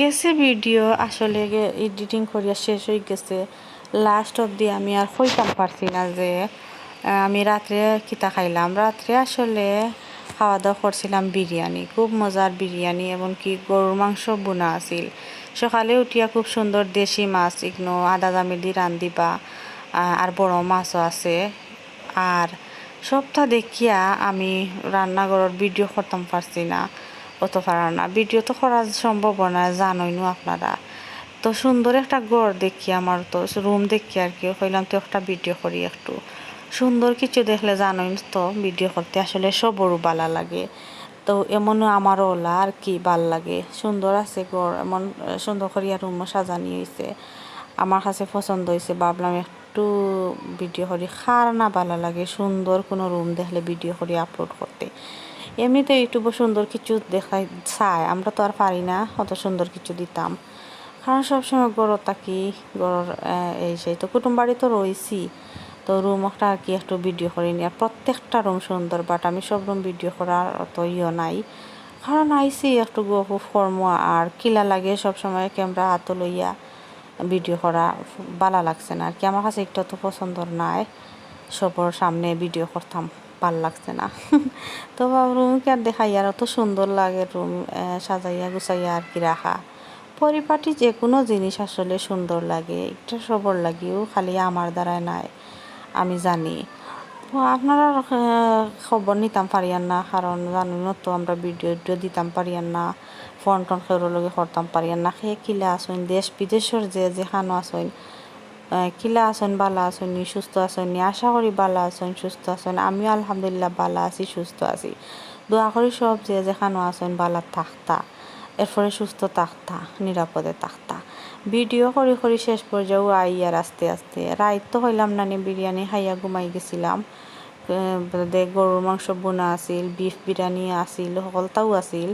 গেছে ভিডিও, আসলে এডিটিং করিয়া শেষ হয়ে গেছে। লাস্ট অবধি আমি আর হইতাম পারছি না যে আমি রাত্রে কিতা খাইলাম। রাত্রে আসলে খাওয়া দাওয়া করছিলাম বিরিয়ানি, খুব মজার বিরিয়ানি, এমনকি গরুর মাংস বোনা আছিল। সকালে উঠিয়া খুব সুন্দর দেশি মাছ, ইগনো আদা দি রান্ধিবা আর বড় মাছও আছে। আর সবটা দেখিয়া আমি রান্নাঘরের ভিডিও করতাম পারছি না। অত পারা না। ভিডিও তো করা সম্ভব না জানোই আপনারা। তো সুন্দর একটা গড় দেখি আমার তো রুম দেখি আর কি। কইলাম তো একটা ভিডিও করি একটু। সুন্দর কিছু দেখলে জানোই তো, ভিডিও করতে আসলে সবরও ভালো লাগে। তো এমনও আমারও ওলা আর কি ভালো লাগে। সুন্দর আছে গড় এমন সুন্দর করিয়া রুমও সাজানি হয়েছে আমার কাছে পছন্দ হয়েছে ভাবলাম একটু ভিডিও করি। খার না ভালো লাগে, সুন্দর কোনো রুম দেখলে ভিডিও করি আপলোড করতে এমনিতে ইউটিউবে সুন্দর কিছু দেখাই চায় আমরা তো আর পারি না, অত সুন্দর কিছু দিতাম। কারণ সবসময় গড় থাকি গড় এই সেই তো কুটুম বাড়ি তো রয়েছি। তো রুম একটা কি একটু ভিডিও করি নি আর প্রত্যেকটা রুম সুন্দর বাট আমি সব রুম ভিডিও করার অত ইয়ে নাই। কারণ আইসি একটু কর্ম আর কিলা লাগে সবসময় ক্যামেরা হাত লইয়া ভিডিও করা ভালো লাগছে না। আর কি আমার কাছে একটু তো পছন্দর নাই। সবর সামনে ভিডিও করতাম। ভালো লাগছে না। তো রুমকে আর দেখাই? আর অত সুন্দর লাগে রুম সাজাইয়া গুছাইয়া আর কি রাখা। পরিপাটি যে কোনো জিনিস আসলে সুন্দর লাগে এটা সবর লাগেও, খালি আমার দ্বারায় নাই, আমি জানি। আপনারা খবর নিতাম পারিয়ান না, কারণ জানুন তো আমরা ভিডিও ভিডিও দিতাম পারিয়ান না, ফোন টোন খেউর লগে করতাম পারিয়ান না। খেয়ে কিলা আসুন দেশ বিদেশের যে যেখানো আসুন কিলা আসন বালা আসনি সুস্থ আসনি আশা করি বালা আসন সুস্থ আসন আমিও আলহামদুলিল্লাহ বালা আছি, সুস্থ আছি। দোয়া করি সব যে যেখানো আসন বালা থাকতা, এরপরে সুস্থ থাকতা, নিরাপদে থাকতা। ভিডিও করি করি শেষ পর্যায়েও আই আর আস্তে আস্তে। রাইত তো হইলাম নানি বিরিয়ানি খাইয়া ঘুমাই গেছিলাম। গরুর মাংস বোনা আছিল, বিফ বিরিয়ানি আছিল, সকলটাও আছিল।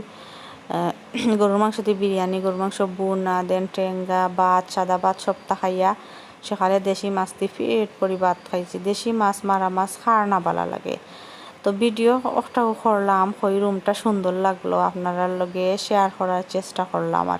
গরুর মাংস দিয়ে বিরিয়ানি, গরুর মাংস বোনা, দেন টেঙ্গা ভাত, সাদা ভাত সবটা খাইয়া সকালে দেশি মাছ দিয়ে পেট পরি ভাত খাইছি। দেশি মাছ, মারা মাছ খার না ভালো লাগে। তো ভিডিও একটাও করলাম ওই রুমটা সুন্দর লাগল। আপনারা লগে শেয়ার করার চেষ্টা করলাম আর